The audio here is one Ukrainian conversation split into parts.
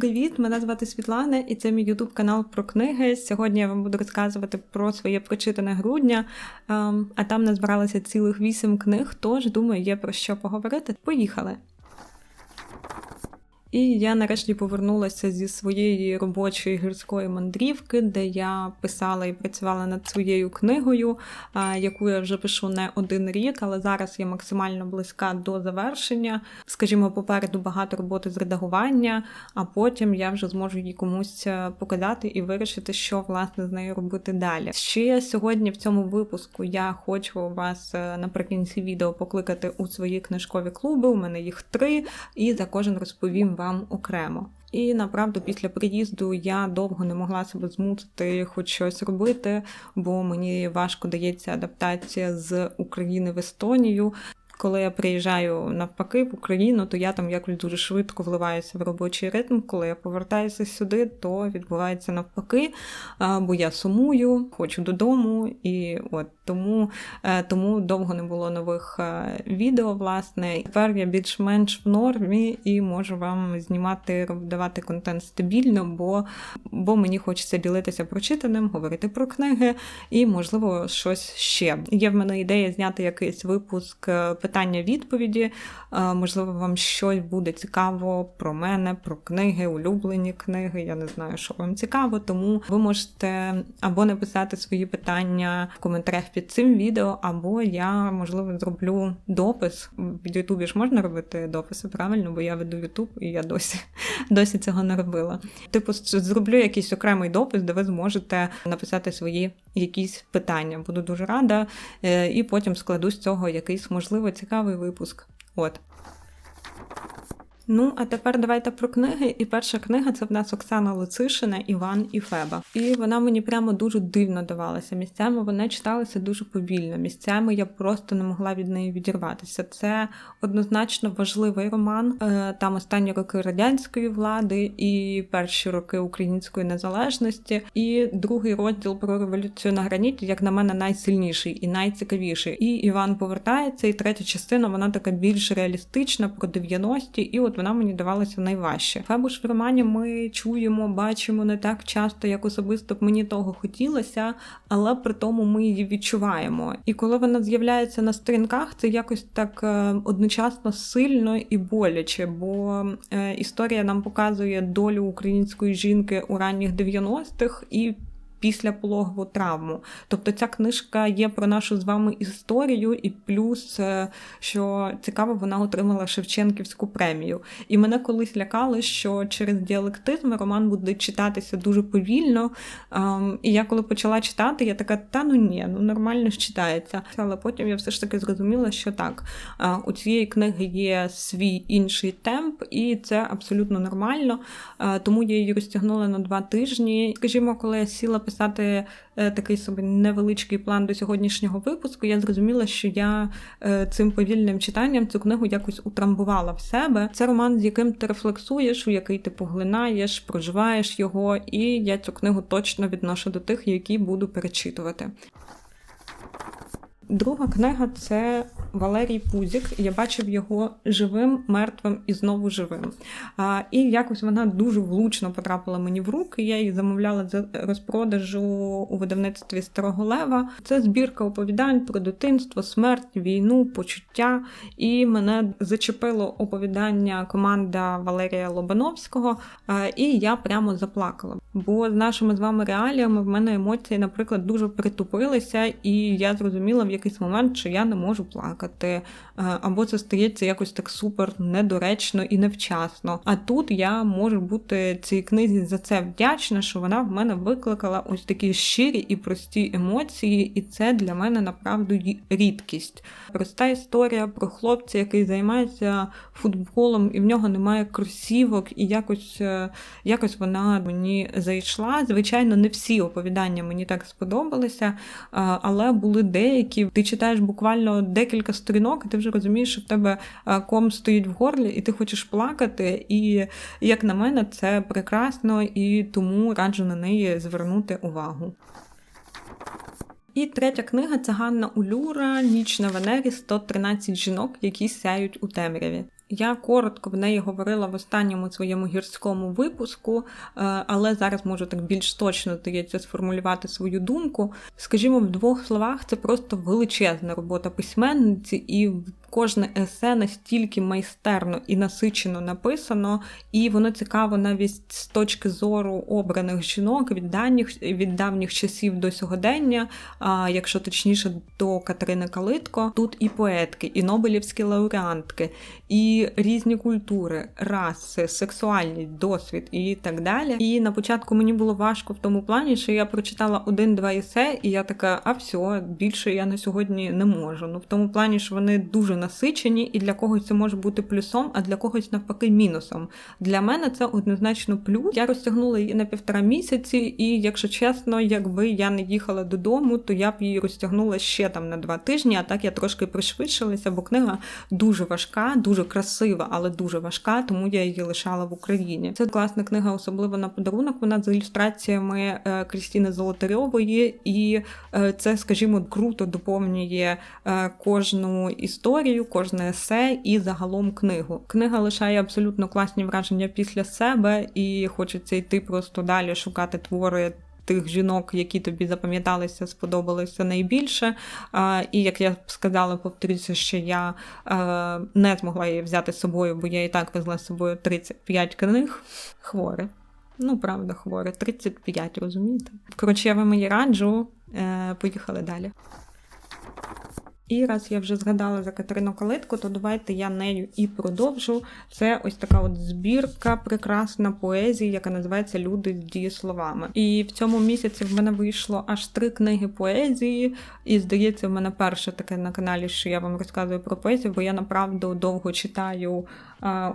Привіт! Мене звати Світлана, і це мій ютуб канал про книги. Сьогодні я вам буду розказувати про своє прочитане грудня, ем, а там назбиралося цілих вісім книг. Тож думаю, є про що поговорити. Поїхали! І я нарешті повернулася зі своєї робочої гірської мандрівки, де я писала і працювала над своєю книгою, яку я вже пишу не один рік, але зараз я максимально близька до завершення. Скажімо, попереду багато роботи з редагування, а потім я вже зможу її комусь е, показати і вирішити, що власне з нею робити далі. Ще сьогодні в цьому випуску я хочу вас е, наприкінці відео покликати у свої книжкові клуби. У мене їх три, і за кожен розповім вам окремо. І направду, після приїзду я довго не могла себе змусити хоч щось робити, бо мені важко дається адаптація з України в Естонію. Коли я приїжджаю навпаки в Україну, то я там якось дуже швидко вливаюся в робочий ритм. Коли я повертаюся сюди, то відбувається навпаки, бо я сумую, хочу додому, і от тому е, тому довго не було нових е, відео. Власне, тепер я більш-менш в нормі і можу вам знімати, давати контент стабільно, бо бо мені хочеться ділитися прочитаним, говорити про книги і, можливо, щось ще. Є в мене ідея зняти якийсь випуск е, питання-відповіді. Можливо, вам щось буде цікаво про мене, про книги, улюблені книги. Я не знаю, що вам цікаво, тому ви можете або написати свої питання в коментарях під цим відео, або я, можливо, зроблю допис. В Ютубі ж можна робити дописи, правильно, бо я веду Ютуб і я досі досі цього не робила. Типу, зроблю якийсь окремий допис, де ви зможете написати свої якісь питання. Буду дуже рада, е, і потім складу з цього якийсь, можливо, цікавий випуск. От. Ну, а тепер давайте про книги. І перша книга це в нас Оксана Луцишина, Іван і Феба. І вона мені прямо дуже дивно давалася. Місцями вона читалася дуже повільно. Місцями я просто не могла від неї відірватися. Це однозначно важливий роман. Е, там останні роки радянської влади і перші роки української незалежності. І другий розділ про революцію на граніті, як на мене, найсильніший і найцікавіший. І Іван повертається, і третя частина вона така більш реалістична про 90-ті. І от вона мені давалася найважче. Фебуш в романі ми чуємо, бачимо не так часто, як особисто б мені того хотілося, але при тому ми її відчуваємо. І коли вона з'являється на сторінках, це якось так е, одночасно сильно і боляче, бо е, історія нам показує долю української жінки у ранніх 90-х і після пологову травму. Тобто ця книжка є про нашу з вами історію, і плюс, е, що цікаво, вона отримала Шевченківську премію. І мене колись лякали, що через діалектизм роман буде читатися дуже повільно. Ем, і я коли почала читати, я така, та ну ні, ну нормально ж читається. Але потім я все ж таки зрозуміла, що так, е, у цієї книги є свій інший темп, і це абсолютно нормально. Е, тому я її розтягнула на два тижні. Скажімо, коли я сіла писати е, такий собі невеличкий план до сьогоднішнього випуску, я зрозуміла, що я е, цим повільним читанням цю книгу якось утрамбувала в себе. Це роман, з яким ти рефлексуєш, у який ти поглинаєш, проживаєш його, і я цю книгу точно відношу до тих, які буду перечитувати. Друга книга це Валерій Пузік. Я бачив його живим, мертвим і знову живим. А, І якось вона дуже влучно потрапила мені в руки. Я її замовляла за розпродажу у видавництві Старого Лева. Це збірка оповідань про дитинство, смерть, війну, почуття. І мене зачепило оповідання команда Валерія Лобановського. І я прямо заплакала. Бо з нашими з вами реаліями в мене емоції, наприклад, дуже притупилися, і я зрозуміла в якийсь момент, що я не можу плакати, або це стається якось так супер недоречно і невчасно. А тут я можу бути цій книзі за це вдячна, що вона в мене викликала ось такі щирі і прості емоції, і це для мене направду рідкість. Проста історія про хлопця, який займається футболом, і в нього немає кросівок, і якось, е, якось вона мені зайшла. Звичайно, не всі оповідання мені так сподобалися, е, але були деякі ти читаєш буквально декілька сторінок, і ти вже розумієш, що в тебе е, ком стоїть в горлі, і ти хочеш плакати. І, як на мене, це прекрасно і тому раджу на неї звернути увагу. І третя книга це Ганна Улюра Ніч на Венері 113 жінок, які сяють у темряві. Я коротко в неї говорила в останньому своєму гірському випуску, е, але зараз можу так більш точно здається сформулювати свою думку. Скажімо, в двох словах, це просто величезна робота письменниці, і кожне есе настільки майстерно і насичено написано, і воно цікаво навіть з точки зору обраних жінок від давніх, від давніх часів до сьогодення, а якщо точніше до Катерини Калитко. Тут і поетки, і Нобелівські лауреантки, і різні культури, раси, сексуальність, досвід і так далі. І на початку мені було важко в тому плані, що я прочитала один-два есе, і я така, а все, більше я на сьогодні не можу. Ну в тому плані, що вони дуже насичені, і для когось це може бути плюсом, а для когось навпаки мінусом. Для мене це однозначно плюс. Я розтягнула її на півтора місяці, і якщо чесно, якби я не їхала додому, то я б її розтягнула ще там на два тижні. А так я трошки пришвидшилася, бо книга дуже важка, дуже красива, але дуже важка, тому я її лишала в Україні. Це класна книга, особливо на подарунок. Вона з ілюстраціями е, Крістіни Золотарьової, і е, це, скажімо, круто доповнює е, кожну історію, кожне есе і загалом книгу. Книга лишає абсолютно класні враження після себе, і хочеться йти просто далі шукати твори тих жінок, які тобі запам'яталися, сподобалися найбільше. І як я сказала, повторюся, що я не змогла її взяти з собою, бо я і так везла з собою 35 книг хворе. Ну, правда, хворе, 35, розумієте? Коротше, я вам її раджу. Е, поїхали далі. І раз я вже згадала за Катерину Калитку, то давайте я нею і продовжу. Це ось така от збірка, прекрасна поезії, яка називається Люди з дієсловами. І в цьому місяці в мене вийшло аж три книги поезії. І здається, в мене перше таке на каналі, що я вам розказую про поезію, бо я направду довго читаю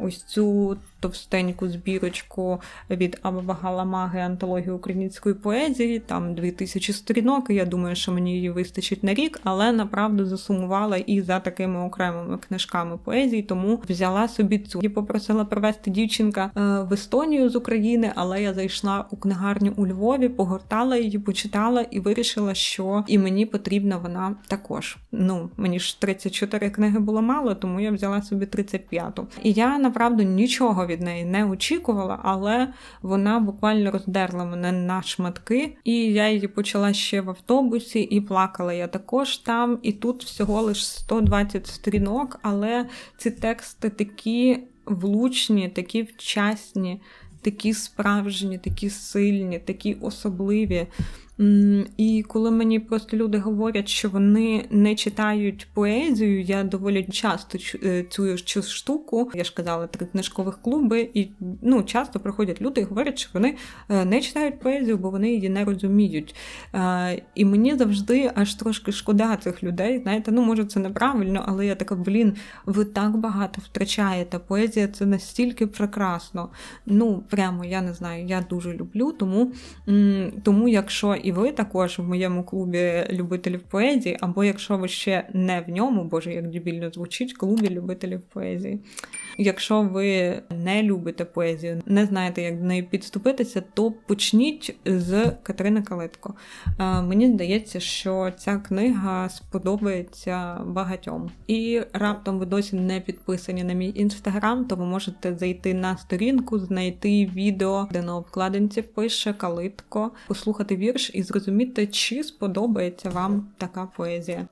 ось цю товстеньку збірочку від Абаба Галамаги антології української поезії. Там 2000 сторінок. Я думаю, що мені її вистачить на рік, але направду засумувала і за такими окремими книжками поезії, тому взяла собі цю і попросила привезти дівчинка е, в Естонію з України, але я зайшла у книгарню у Львові, погортала її, почитала і вирішила, що і мені потрібна вона також. Ну мені ж 34 книги було мало, тому я взяла собі 35-ту. І я направду нічого від неї не очікувала, але вона буквально роздерла мене на шматки, і я її почала ще в автобусі, і плакала я також там. І тут всього лиш 120 сторінок, але ці тексти такі влучні, такі вчасні, такі справжні, такі сильні, такі особливі. І коли мені просто люди говорять, що вони не читають поезію, я доволі часто е, цю цю штуку. Я ж казала, три книжкових клуби, і ну часто приходять люди і говорять, що вони е, не читають поезію, бо вони її не розуміють. Е, і мені завжди аж трошки шкода цих людей. Знаєте, ну може це неправильно, але я така, блін, ви так багато втрачаєте. Поезія це настільки прекрасно. Ну прямо я не знаю, я дуже люблю, тому, тому якщо і ви також в моєму клубі любителів поезії, або якщо ви ще не в ньому, боже, як дебільно звучить, клубі любителів поезії. Якщо ви не любите поезію, не знаєте, як до неї підступитися, то почніть з Катерини Калитко. Мені здається, що ця книга сподобається багатьом. І раптом ви досі не підписані на мій інстаграм, то ви можете зайти на сторінку, знайти відео, де на обкладинці пише Калитко, послухати вірш і зрозуміти, чи сподобається вам така поезія.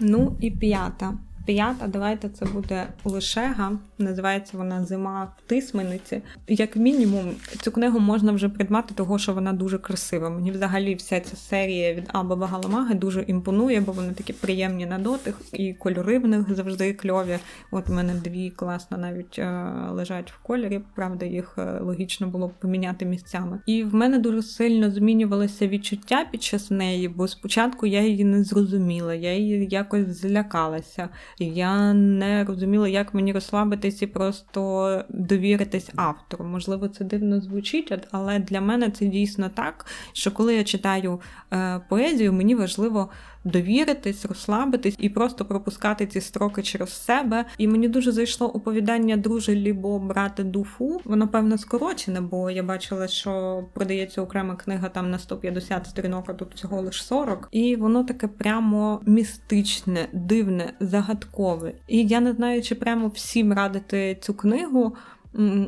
Ну і п'ята. П'ята, давайте це буде Лишега. Називається вона Зима в Тисмениці. Як мінімум, цю книгу можна вже придбати, того що вона дуже красива. Мені взагалі вся ця серія від Аба Багаламаги дуже імпонує, бо вони такі приємні на дотик, і кольори в них завжди кльові. От у мене дві класно навіть е, лежать в кольорі. Правда, їх е, логічно було б поміняти місцями. І в мене дуже сильно змінювалося відчуття під час неї, бо спочатку я її не зрозуміла, я її якось злякалася. Я не розуміла, як мені розслабитись і просто довіритись автору. Можливо, це дивно звучить, але для мене це дійсно так, що коли я читаю е, поезію, мені важливо довіритись, розслабитись і просто пропускати ці строки через себе. І мені дуже зайшло оповідання друже лібо брати дуфу. Воно певно скорочене, бо я бачила, що продається окрема книга там на 150 сторінок, а тут всього лише 40. І воно таке прямо містичне, дивне, загадкове. І я не знаю, чи прямо всім радити цю книгу.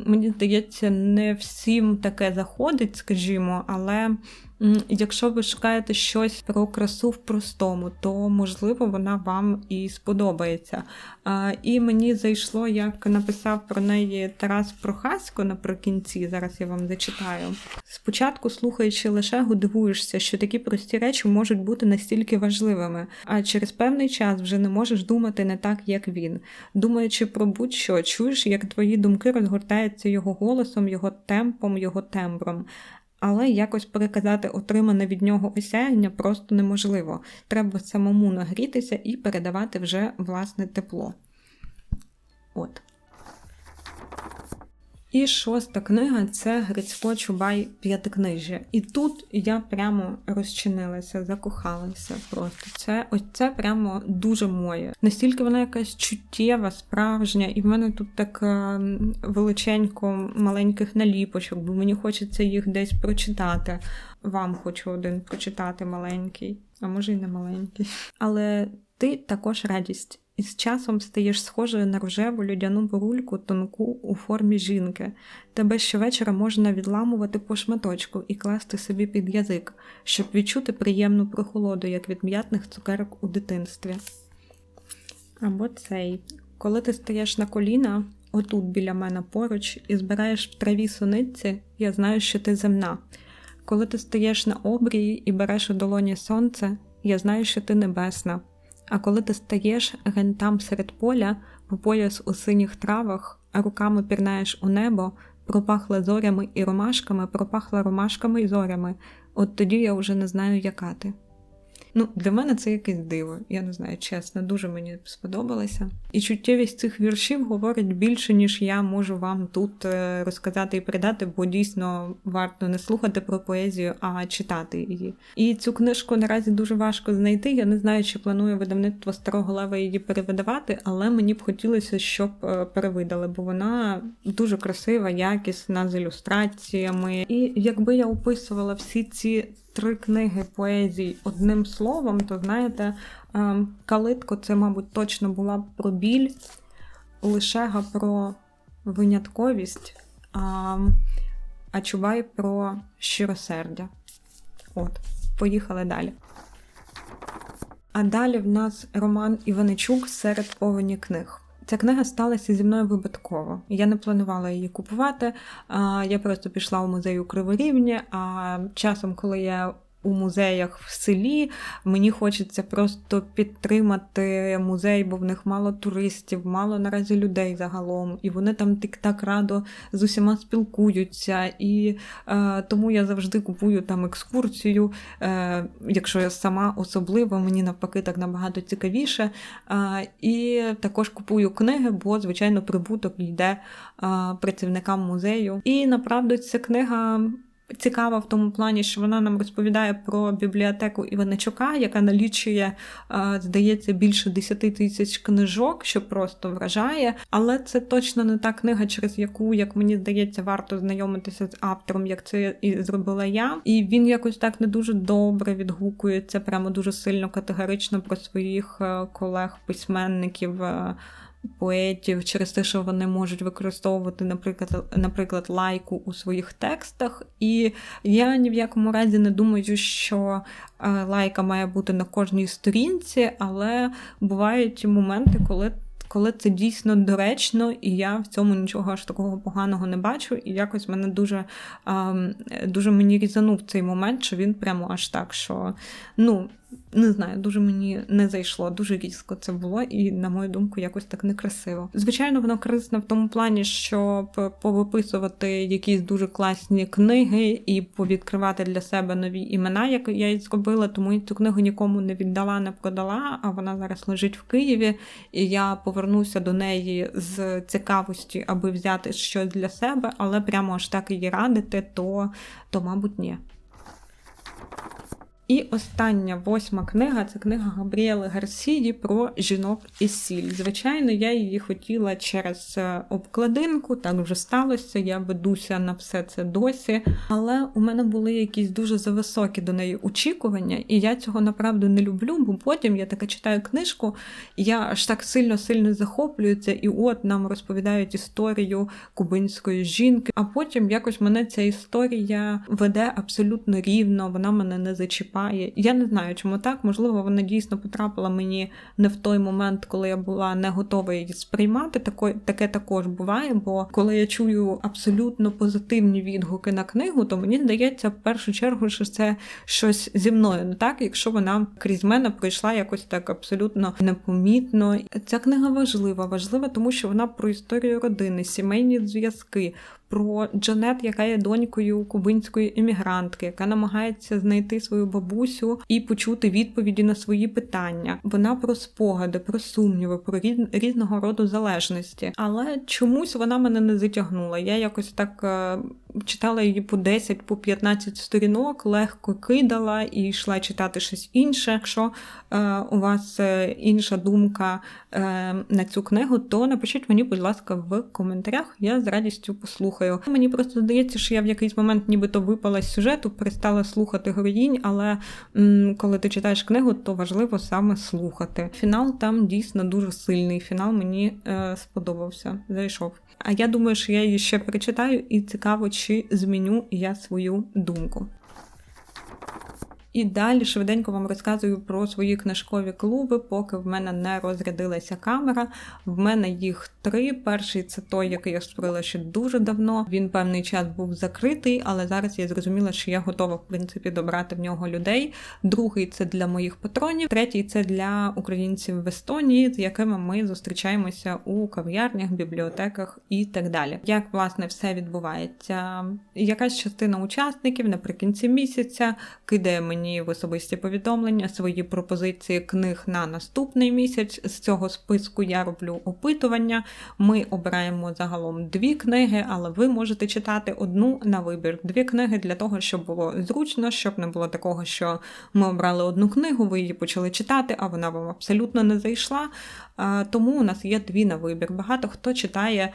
Мені здається, не всім таке заходить, скажімо, але якщо ви шукаєте щось про красу в простому, то можливо вона вам і сподобається. І мені зайшло, як написав про неї Тарас Прохасько наприкінці. Зараз я вам зачитаю. Спочатку, слухаючи Лешегу, дивуєшся, що такі прості речі можуть бути настільки важливими, а через певний час вже не можеш думати не так, як він. Думаючи про будь-що, чуєш, як твої думки розгортаються його голосом, його темпом, його тембром. Але якось переказати отримане від нього осяяння просто неможливо. Треба самому нагрітися і передавати вже власне тепло. От. І шоста книга це Грицько Чубай п'ятикнижжя. І тут я прямо розчинилася, закохалася просто. Це ось це прямо дуже моє. Настільки вона якась чуттєва, справжня, і в мене тут так е, величенько маленьких наліпочок, бо мені хочеться їх десь прочитати. Вам хочу один прочитати маленький, а може й не маленький. Але ти також радість. І з часом стаєш схожою на рожеву людяну бурульку тонку у формі жінки. Тебе щовечора можна відламувати по шматочку і класти собі під язик, щоб відчути приємну прохолоду, як від м'ятних цукерок у дитинстві. Або цей. Коли ти стаєш на коліна, отут біля мене поруч, і збираєш в траві суниці, я знаю, що ти земна. Коли ти стаєш на обрії і береш у долоні сонце, я знаю, що ти небесна. А коли ти стаєш гентам серед поля, по пояс у синіх травах, а руками пірнаєш у небо, пропахла зорями і ромашками, пропахла ромашками і зорями, от тоді я вже не знаю, яка ти. Ну, для мене це якесь диво, я не знаю, чесно, дуже мені сподобалося. І чуттєвість цих віршів говорить більше, ніж я можу вам тут е, розказати і передати, бо дійсно варто не слухати про поезію, а читати її. І цю книжку наразі дуже важко знайти. Я не знаю, чи планує видавництво старого лева її перевидавати, але мені б хотілося, щоб е, перевидали, бо вона дуже красива, якісна, з ілюстраціями. І якби я описувала всі ці три книги поезій одним словом, то знаєте, ем, калитко це, мабуть, точно була про біль, лишега про винятковість, а, а Чубай про щиросердя. От, поїхали далі. А далі в нас Роман Іваничук серед повені книг. Ця книга сталася зі мною випадково. Я не планувала її купувати. Я просто пішла у музей у Криворівні, а часом, коли я у музеях в селі. Мені хочеться просто підтримати музей, бо в них мало туристів, мало наразі людей загалом, і вони там так радо з усіма спілкуються. І е, тому я завжди купую там екскурсію. Е, Якщо я сама особливо, мені навпаки так набагато цікавіше. Е, і також купую книги, бо, звичайно, прибуток йде е, працівникам музею. І направду ця книга цікава в тому плані, що вона нам розповідає про бібліотеку Іваничука, яка налічує, здається, більше 10 тисяч книжок, що просто вражає. Але це точно не та книга, через яку, як мені здається, варто знайомитися з автором, як це і зробила я. І він якось так не дуже добре відгукується, прямо дуже сильно категорично про своїх е, колег-письменників. Поетів через те, що вони можуть використовувати, наприклад, наприклад, лайку у своїх текстах. І я ні в якому разі не думаю, що е, лайка має бути на кожній сторінці, але бувають моменти, коли. Коли це дійсно доречно, і я в цьому нічого аж такого поганого не бачу, і якось мене дуже дуже мені різанув цей момент, що він прямо аж так, що ну не знаю, дуже мені не зайшло, дуже різко це було, і, на мою думку, якось так некрасиво. Звичайно, воно корисне в тому плані, щоб повиписувати якісь дуже класні книги і повідкривати для себе нові імена, як я і зробила, тому цю книгу нікому не віддала, не продала, а вона зараз лежить в Києві, і я повернуся до неї з цікавості, аби взяти щось для себе, але прямо аж так її радити, то, то мабуть, ні. І остання восьма книга це книга Габріели Гарсіді про жінок і сіль. Звичайно, я її хотіла через е, обкладинку, так вже сталося. Я ведуся на все це досі. Але у мене були якісь дуже зависокі до неї очікування, і я цього направду не люблю, бо потім я така читаю книжку, я аж так сильно-сильно захоплююся, і от нам розповідають історію кубинської жінки. А потім якось мене ця історія веде абсолютно рівно, вона мене не зачіпає. Я не знаю, чому так. Можливо, вона дійсно потрапила мені не в той момент, коли я була не готова її сприймати. Таке також буває. Бо коли я чую абсолютно позитивні відгуки на книгу, то мені здається, в першу чергу, що це щось зі мною не так, якщо вона крізь мене пройшла якось так абсолютно непомітно. Ця книга важлива, важлива, тому що вона про історію родини, сімейні зв'язки, про Джанет, яка є донькою кубинської емігрантки, яка намагається знайти свою бабусю і почути відповіді на свої питання. Вона про спогади, про сумніви, про різного роду залежності. Але чомусь вона мене не затягнула. Я якось так е, читала її по 10 по 15 сторінок, легко кидала і йшла читати щось інше. Якщо е, у вас е, інша думка е, на цю книгу, то напишіть мені, будь ласка, в коментарях. Я з радістю послухаю. Мені просто здається, що я в якийсь момент нібито випала з сюжету, перестала слухати героїнь, але м, коли ти читаєш книгу, то важливо саме слухати. Фінал там дійсно дуже сильний. Фінал мені е, сподобався. Зайшов. А я думаю, що я її ще перечитаю, і цікаво, чи зміню я свою думку. І далі швиденько вам розказую про свої книжкові клуби, поки в мене не розрядилася камера. В мене їх три. Перший це той, який я створила ще дуже давно. Він певний час був закритий, але зараз я зрозуміла, що я готова в принципі добрати в нього людей. Другий це для моїх патронів, третій це для українців в Естонії, з якими ми зустрічаємося у кав'ярнях, бібліотеках і так далі. Як власне все відбувається? Якась частина учасників наприкінці місяця кидає мені мені в особисті повідомлення, свої пропозиції книг на наступний місяць. З цього списку я роблю опитування. Ми обираємо загалом дві книги, але ви можете читати одну на вибір. Дві книги для того, щоб було зручно, щоб не було такого, що ми обрали одну книгу, ви її почали читати, а вона вам абсолютно не зайшла. Тому у нас є дві на вибір. Багато хто читає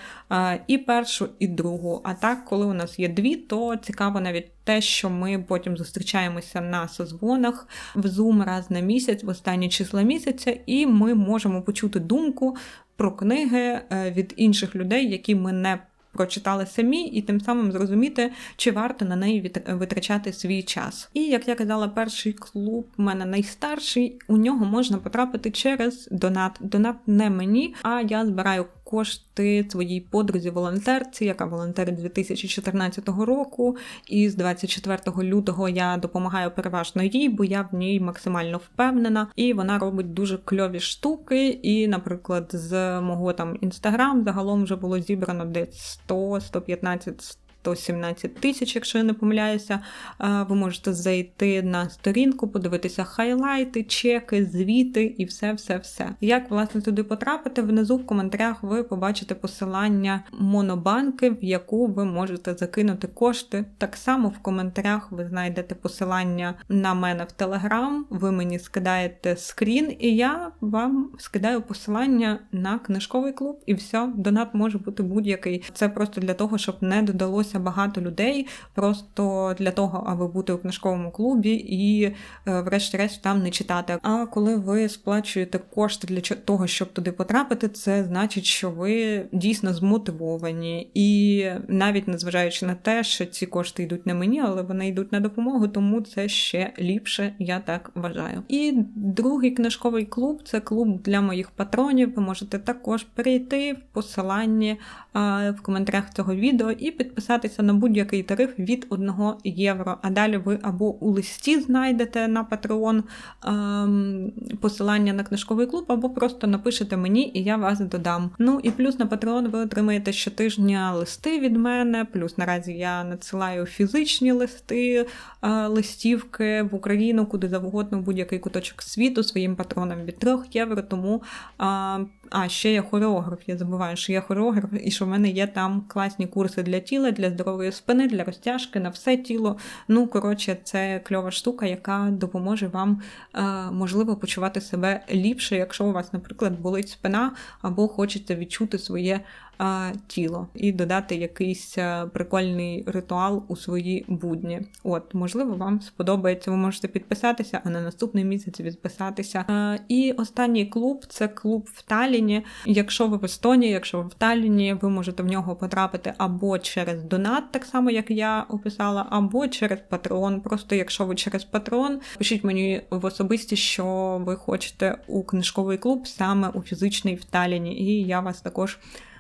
і першу, і другу. А так, коли у нас є дві, то цікаво навіть те, що ми потім зустрічаємося на созвонах в Zoom раз на місяць, в останні числа місяця, і ми можемо почути думку про книги е, від інших людей, які ми не прочитали самі, і тим самим зрозуміти, чи варто на неї витрачати свій час. І як я казала, перший клуб у мене найстарший. У нього можна потрапити через донат. Донат не мені, а я збираю кошти своїй подрузі волонтерці, яка волонтерить 2014 року. І з 24 лютого я допомагаю переважно їй, бо я в ній максимально впевнена. І вона робить дуже кльові штуки. І, наприклад, з мого там інстаграм загалом вже було зібрано десь 100-115 117 тисяч, якщо я не помиляюся. Ви можете зайти на сторінку, подивитися хайлайти, чеки, звіти і все-все-все. Як власне туди потрапити? Внизу в коментарях ви побачите посилання монобанки, в яку ви можете закинути кошти. Так само в коментарях ви знайдете посилання на мене в Телеграм, ви мені скидаєте скрін, і я вам скидаю посилання на книжковий клуб, і все, донат може бути будь-який. Це просто для того, щоб не додалося зібралося багато людей просто для того, аби бути у книжковому клубі і, е, врешті-решт, там не читати. А коли ви сплачуєте кошти для того, щоб туди потрапити, це значить, що ви дійсно змотивовані. І навіть незважаючи на те, що ці кошти йдуть не мені, але вони йдуть на допомогу, тому це ще ліпше, я так вважаю. І другий книжковий клуб це клуб для моїх патронів. Ви можете також перейти в посиланні в коментарях цього відео і підписати підписатися на будь-який тариф від 1 євро. А далі ви або у листі знайдете на Patreon ем, посилання на книжковий клуб, або просто напишете мені, і я вас додам. Ну і плюс на Patreon ви отримаєте щотижня листи від мене. Плюс наразі я надсилаю фізичні листи, е, листівки в Україну, куди завгодно, в будь-який куточок світу своїм патронам від 3 євро. Тому е, а ще я хореограф. Я забуваю, що я хореограф і що в мене є там класні курси для тіла, для здорової спини, для розтяжки на все тіло. Ну, коротше, це кльова штука, яка допоможе вам, е, можливо, почувати себе ліпше, якщо у вас, наприклад, болить спина, або хочете відчути своє е, тіло і додати якийсь е, прикольний ритуал у свої будні. От, можливо, вам сподобається. Ви можете підписатися, а на наступний місяць відписатися. Е, і останній клуб це клуб в Таліні. Якщо ви в Естонії, якщо ви в Таліні, ви можете в нього потрапити або через донат, так само як я описала, або через Patreon. Просто якщо ви через Patreon, пишіть мені в особисті, що ви хочете у книжковий клуб саме у фізичний в Таліні, і я вас також а,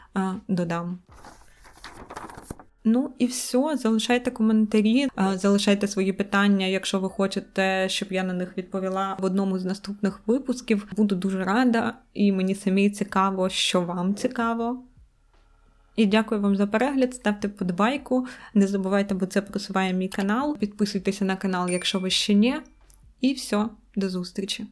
додам. Ну і все, залишайте коментарі, залишайте свої питання, якщо ви хочете, щоб я на них відповіла в одному з наступних випусків. Буду дуже рада, і мені самі цікаво, що вам цікаво. І дякую вам за перегляд. Ставте подбайку. Не забувайте, бо це просуває мій канал. Підписуйтеся на канал, якщо ви ще ні. І все, до зустрічі!